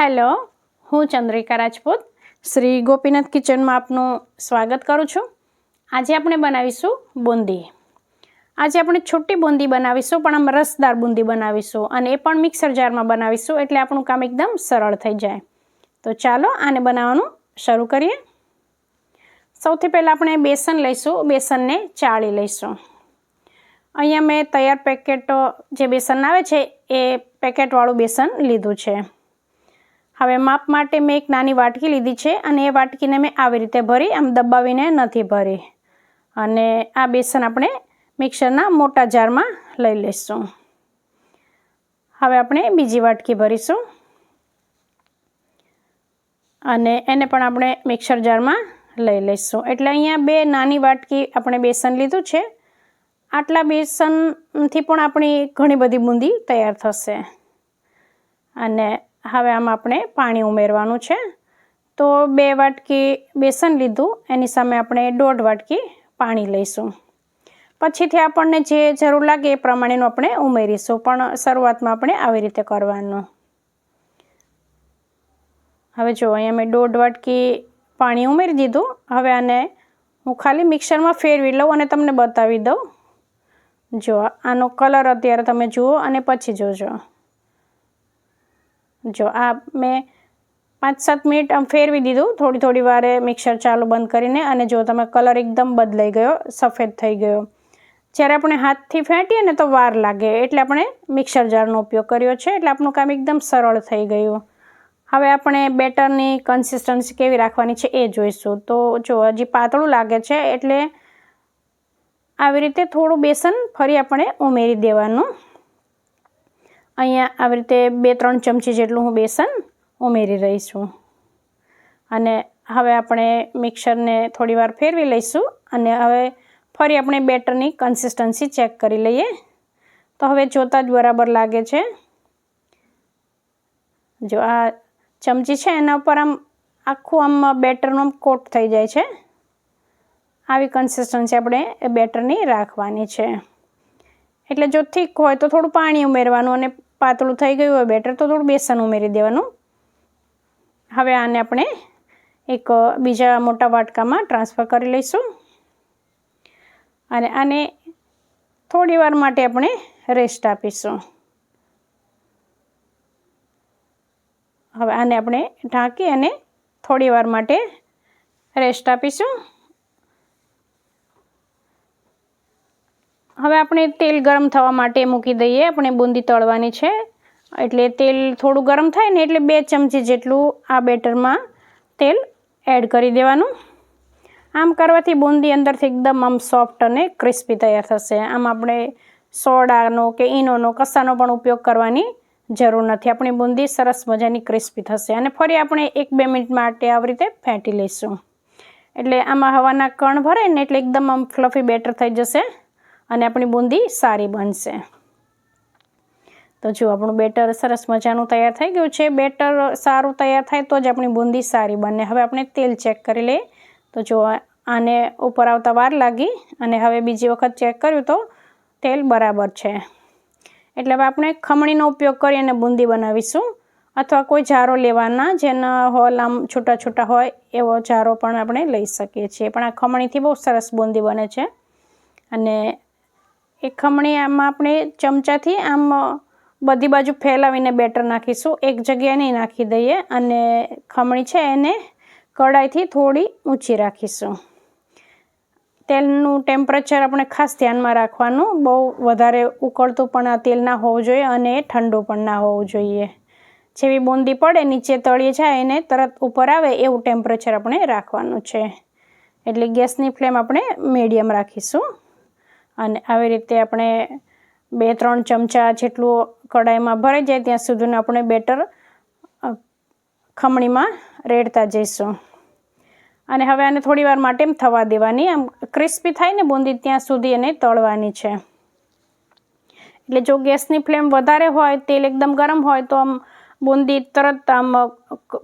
Hello, હું ચંદ્રિકા રાજપૂત. શ્રી ગોપીનાથ કિચનમાં આપનું સ્વાગત કરું છું. આજે આપણે બનાવીશું બુંદી. આજે આપણે છોટી બુંદી બનાવીશું, પણ આમ રસદાર બુંદી બનાવીશું અને એ પણ મિક્સર જારમાં બનાવીશું એટલે આપણું કામ એકદમ સરળ થઈ જાય. તો ચાલો આને બનાવવાનું શરૂ કરીએ. સૌથી પહેલાં આપણે બેસન લઈશું, બેસનને ચાળી લઈશું. અહીંયા મેં તૈયાર પેકેટો જે બેસન આવે છે, એ પેકેટવાળું બેસન લીધું છે. હવે માપ માટે મેં એક નાની વાટકી લીધી છે અને એ વાટકીને મેં આવી રીતે ભરી, આમ દબાવીને નથી ભરી. અને આ બેસન આપણે મિક્સરના મોટા જારમાં લઈ લઈશું હવે આપણે બીજી વાટકી ભરીશું. અને એને પણ આપણે મિક્સર જારમાં લઈ લઈશું એટલે અહીંયા બે નાની વાટકી આપણે બેસન લીધું છે. આટલા બેસનથી પણ આપણી ઘણી બધી બૂંદી તૈયાર થશે. અને હવે આમાં આપણે પાણી ઉમેરવાનું છે. તો બે વાટકી બેસન લીધું, એની સામે આપણે દોઢ વાટકી પાણી લઈશું. પછીથી આપણને જે જરૂર લાગે એ પ્રમાણેનું આપણે ઉમેરીશું, પણ શરૂઆતમાં આપણે આવી રીતે કરવાનું. હવે જો, અહીંયા મેં દોઢ વાટકી પાણી ઉમેરી દીધું. હવે આને હું ખાલી મિક્સરમાં ફેરવી લઉં અને તમને બતાવી દઉં. જો, આનો કલર અત્યારે તમે જુઓ અને પછી જોજો. જો આ મેં પાંચ સાત મિનિટ આમ ફેરવી દીધું. થોડી થોડી વારે મિક્સર ચાલુ બંધ કરીને અને જો તમે કલર એકદમ બદલાઈ ગયો, સફેદ થઈ ગયો. જ્યારે આપણે હાથથી ફેંટીએ ને તો વાર લાગે. એટલે આપણે મિક્સર જારનો ઉપયોગ કર્યો છે. એટલે આપણું કામ એકદમ સરળ થઈ ગયું. હવે આપણે બેટરની કન્સિસ્ટન્સી કેવી રાખવાની છે એ જોઈશું. તો જો હજી પાતળું લાગે છે એટલે આવી રીતે થોડું બેસન ફરી આપણે ઉમેરી દેવાનું. અહીંયા આવી રીતે બે, ત્રણ ચમચી જેટલું હું બેસન ઉમેરી રહી છું. અને હવે આપણે મિક્સરને થોડીવાર ફેરવી લઈશું અને હવે ફરી આપણે બેટરની કન્સિસ્ટન્સી ચેક કરી લઈએ. તો હવે જોતાં જ બરાબર લાગે છે. જો આ ચમચી છે એના ઉપર આમ આખું આમ બેટરનો કોટ થઈ જાય છે. આવી કન્સિસ્ટન્સી આપણે બેટરની રાખવાની છે. એટલે જો થીક હોય તો થોડું પાણી ઉમેરવાનું અને પાતળું થઈ ગયું હોય, બેટર તો થોડું બેસન ઉમેરી દેવાનું. હવે આને આપણે એક બીજા મોટા વાટકામાં ટ્રાન્સફર કરી લઈશું. અને આને થોડી વાર માટે આપણે રેસ્ટ આપીશું. હવે આને આપણે ઢાંકી અને થોડી વાર માટે રેસ્ટ આપીશું. હવે આપણે તેલ ગરમ થવા માટે મૂકી દઈએ. આપણે બુંદી તળવાની છે. એટલે તેલ થોડું ગરમ થાય ને એટલે બે ચમચી જેટલું આ બેટરમાં તેલ એડ કરી દેવાનું. આમ કરવાથી બુંદી અંદરથી એકદમ આમ સોફ્ટ અને ક્રિસ્પી તૈયાર થશે. આમ આપણે સોડાનો કે ઈનોનો કસાનો પણ ઉપયોગ કરવાની જરૂર નથી. આપણી બુંદી સરસ મજાની ક્રિસ્પી થશે અને ફરી આપણે એક બે મિનિટ માટે આવી રીતે ફેંટી લઈશું. એટલે આમાં હવાના કણ ભરે ને એટલે એકદમ આમ ફ્લફી બેટર થઈ જશે. અને આપણી બુંદી સારી બનશે. તો જો આપણું બેટર સરસ મજાનું તૈયાર થઈ ગયું છે, બેટર સારું તૈયાર થાય તો જ આપણી બુંદી સારી બને. હવે આપણે તેલ ચેક કરી લઈએ. તો જો આને ઉપર આવતા વાર લાગી અને હવે બીજી વખત ચેક કર્યું તો તેલ બરાબર છે. એટલે હવે આપણે ખમણીનો ઉપયોગ કરી અને બુંદી બનાવીશું. અથવા કોઈ જારો લેવાના જેના હોલ આમ છૂટા છૂટા હોય, એવો જારો પણ આપણે લઈ શકીએ છીએ. પણ આ ખમણીથી બહુ સરસ બુંદી બને છે. અને એ ખમણી આમાં આપણે ચમચાથી આમ બધી બાજુ ફેલાવીને બેટર નાખીશું. એક જગ્યાએ નહીં નાખી દઈએ અને ખમણી છે એને કડાઈથી થોડી ઊંચી રાખીશું. તેલનું ટેમ્પરેચર આપણે ખાસ ધ્યાનમાં રાખવાનું. બહુ વધારે ઉકળતું પણ આ તેલ ના હોવું જોઈએ અને ઠંડુ પણ ના હોવું જોઈએ. જેવી બુંદી પડે, નીચે તળીએ જાય, એને તરત ઉપર આવે, એવું ટેમ્પરેચર આપણે રાખવાનું છે. એટલે ગેસની ફ્લેમ આપણે મીડિયમ રાખીશું. અને આવી રીતે આપણે બે, ત્રણ ચમચા જેટલું કડાઈમાં ભરાઈ જાય ત્યાં સુધીનું આપણે બેટર ખમણીમાં રેડતા જઈશું. અને હવે આને થોડી વાર માટે એમ થવા દેવાની. આમ ક્રિસ્પી થાય ને બુંદી ત્યાં સુધી એને તળવાની છે. એટલે જો ગેસની ફ્લેમ વધારે હોય, તેલ એકદમ ગરમ હોય, તો આમ બુંદી તરત આમ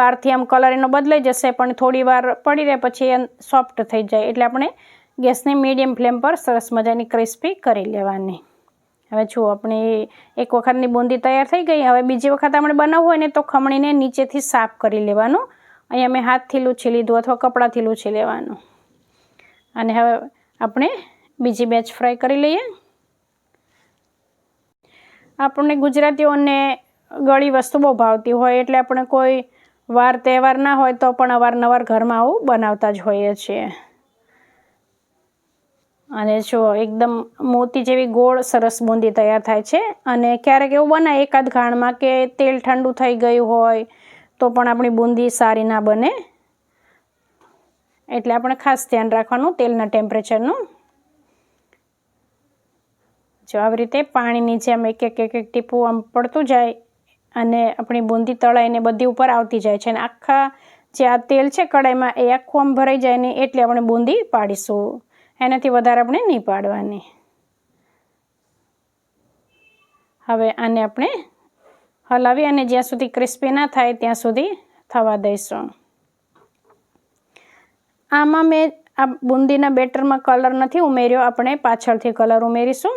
બહારથી આમ કલર એનો બદલાઈ જશે, પણ થોડી વાર પડી રહે પછી સોફ્ટ થઈ જાય. એટલે આપણે ગેસની મીડિયમ ફ્લેમ પર સરસ મજાની ક્રિસ્પી કરી લેવાની. હવે જુઓ, આપણી એક વખતની બુંદી તૈયાર થઈ ગઈ. હવે બીજી વખત આપણે બનાવવું હોય ને તો ખમણીને નીચેથી સાફ કરી લેવાનું. અહીંયા મેં હાથથી લૂછી લીધું અથવા કપડાંથી લૂછી લેવાનું. અને હવે આપણે બીજી બેચ ફ્રાય કરી લઈએ. આપણને ગુજરાતીઓને ગળી વસ્તુ બહુ ભાવતી હોય એટલે આપણે કોઈ વાર તહેવાર ના હોય તો પણ અવારનવાર ઘરમાં આવું બનાવતા જ હોઈએ છીએ. અને જો એકદમ મોતી જેવી ગોળ સરસ બુંદી તૈયાર થાય છે. અને ક્યારેક એવું બનાવે એકાદ ઘાણમાં કે તેલ ઠંડુ થઈ ગયું હોય, તો પણ આપણી બુંદી સારી ના બને. એટલે આપણે ખાસ ધ્યાન રાખવાનું તેલના ટેમ્પરેચરનું જો આવી રીતે પાણીની જેમ એક એક એક એક ટીપું આમ પડતું જાય અને આપણી બુંદી તળાઈને બધી ઉપર આવતી જાય છે. અને આખા જે આ તેલ છે કડાઈમાં એ આખું આમ ભરાઈ જાય ને એટલે આપણે બુંદી પાડીશું. એનાથી વધારે આપણે નહીં પાડવાની. હવે આને આપણે હલાવી અને જ્યાં સુધી ક્રિસ્પી ના થાય ત્યાં સુધી થવા દઈશું. આમાં મેં આ બુંદીના બેટરમાં કલર નથી ઉમેર્યો, આપણે પાછળથી કલર ઉમેરીશું.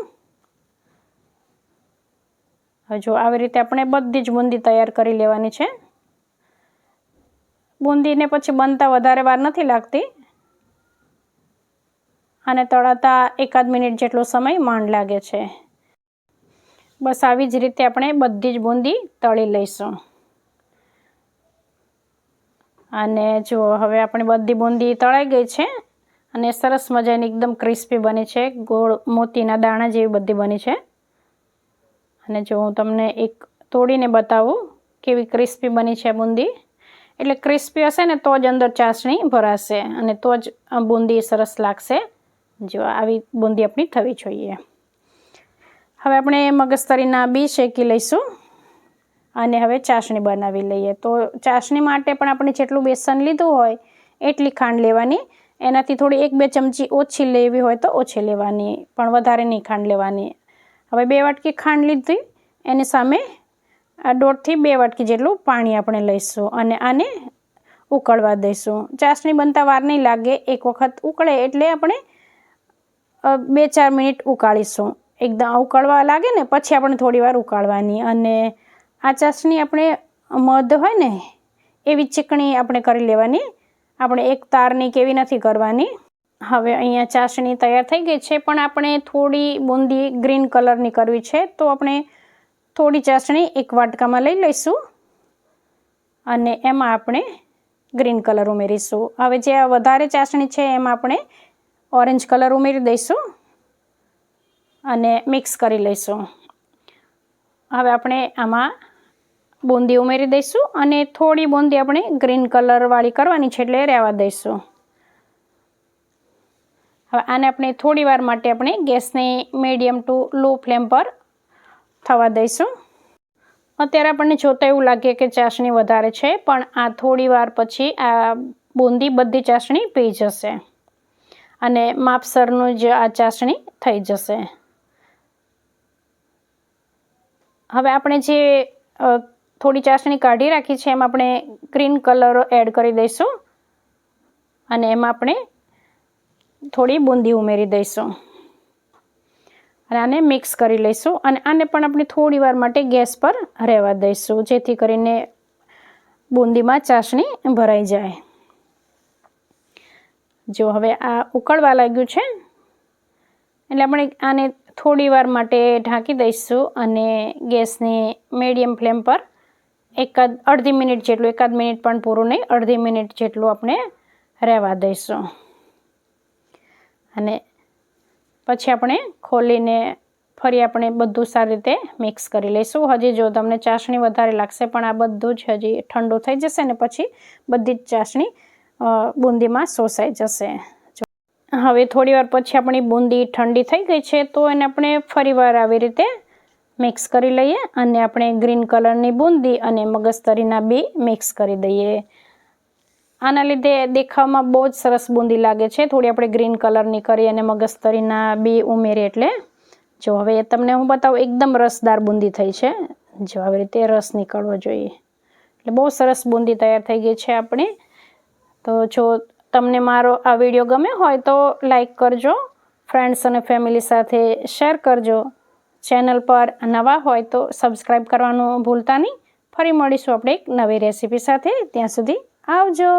હજુ આવી રીતે આપણે બધી જ બુંદી તૈયાર કરી લેવાની છે. બુંદીને પછી બનતા વધારે વાર નથી લાગતી. અને તળાતા એકાદ મિનિટ જેટલો સમય માંડ લાગે છે. બસ આવી જ રીતે આપણે બધી જ બુંદી તળી લઈશું. અને જો હવે આપણે બધી બુંદી તળાઈ ગઈ છે અને સરસ મજાની એકદમ ક્રિસ્પી બની છે, ગોળ મોતીના દાણા જેવી બધી બની છે. અને જો હું તમને એક તોડીને બતાવું કેવી ક્રિસ્પી બની છે બુંદી. એટલે ક્રિસ્પી હશે ને તો જ અંદર ચાસણી ભરાશે અને તો જ બુંદી સરસ લાગશે. જો આવી બુંદી આપણી થવી જોઈએ. હવે આપણે મગજતરીના બી શેકી લઈશું અને હવે ચાસણી બનાવી લઈએ. તો ચાસણી માટે પણ આપણે જેટલું બેસન લીધું હોય એટલી ખાંડ લેવાની. એનાથી થોડી એક બે ચમચી ઓછી લેવી હોય તો ઓછી લેવાની, પણ વધારે નહીં ખાંડ લેવાની. હવે બે વાટકી ખાંડ લીધી, એની સામે દોઢથી બે વાટકી જેટલું પાણી આપણે લઈશું અને આને ઉકળવા દઈશું. ચાસણી બનતા વાર નહીં લાગે, એક વખત ઉકળે એટલે આપણે બે ચાર મિનિટ ઉકાળીશું. એકદમ ઉકળવા લાગે ને, પછી આપણે થોડી વાર ઉકાળવાની. અને આ ચાસણી આપણે મધ હોય ને, એવી ચીકણી આપણે કરી લેવાની. આપણે એક તારની કેવી નથી કરવાની. હવે અહીંયા ચાસણી તૈયાર થઈ ગઈ છે, પણ આપણે થોડી બુંદી ગ્રીન કલરની કરવી છે, તો આપણે થોડી ચાસણી એક વાટકામાં લઈ લઈશું. અને એમાં આપણે ગ્રીન કલર ઉમેરીશું. હવે જે વધારે ચાસણી છે, એમાં આપણે ઓરેન્જ કલર ઉમેરી દઈશું અને મિક્સ કરી લઈશું. હવે આપણે આમાં બુંદી ઉમેરી દઈશું અને થોડી બુંદી આપણે ગ્રીન કલરવાળી કરવાની છે એટલે રહેવા દઈશું. હવે આને આપણે થોડી વાર માટે આપણે ગેસને મીડિયમ ટુ લો ફ્લેમ પર થવા દઈશું. અત્યારે આપણને જોતાં એવું લાગે કે ચાસણી વધારે છે, પણ આ થોડી વાર પછી આ બુંદી બધી ચાસણી પી જશે. અને માપસરનું જ આ ચાસણી થઈ જશે. હવે આપણે જે થોડી ચાસણી કાઢી રાખી છે, એમાં આપણે ગ્રીન કલર એડ કરી દઈશું. અને એમાં આપણે થોડી બુંદી ઉમેરી દઈશું. અને આને મિક્સ કરી લઈશું. અને આને પણ આપણે થોડી વાર માટે ગેસ પર રહેવા દઈશું, જેથી કરીને બુંદીમાં ચાસણી ભરાઈ જાય. જો હવે આ ઉકળવા લાગ્યું છે, એટલે આપણે આને થોડી વાર માટે ઢાંકી દઈશું અને ગેસની મીડિયમ ફ્લેમ પર એકાદ, અડધી મિનિટ જેટલું, એકાદ મિનિટ પણ પૂરું નહીં, અડધી મિનિટ જેટલું આપણે રહેવા દઈશું. અને પછી આપણે ખોલીને ફરી આપણે બધું સારી રીતે મિક્સ કરી લઈશું. હજી જો તમને ચાસણી વધારે લાગશે, પણ આ બધું જ હજી ઠંડુ થઈ જશે ને પછી બધી જ ચાસણી બુંદીમાં શોષાઈ જશે. હવે થોડી વાર પછી આપણી બુંદી ઠંડી થઈ ગઈ છે તો એને આપણે ફરીવાર આવી રીતે મિક્સ કરી લઈએ અને આપણે ગ્રીન કલરની બુંદી અને મગજતરીના બી મિક્સ કરી દઈએ. આના લીધે દેખાવમાં બહુ જ સરસ બુંદી લાગે છે. થોડી આપણે ગ્રીન કલરની કરી અને મગજતરીના બી ઉમેરીએ એટલે. જો, હવે તમને હું બતાવું, એકદમ રસદાર બુંદી થઈ છે. જો, આવી રીતે રસ નીકળવો જોઈએ. એટલે બહુ સરસ બુંદી તૈયાર થઈ ગઈ છે આપણી. તો જો તમને મારો આ વીડિયો ગમે હોય તો લાઈક કરજો ફ્રેન્ડ્સ અને ફેમિલી સાથે શેર કરજો. ચેનલ પર નવા હોય તો સબસ્ક્રાઈબ કરવાનું ભૂલતા નહીં. ફરી મળીશું આપણે એક નવી રેસીપી સાથે. ત્યાં સુધી આવજો.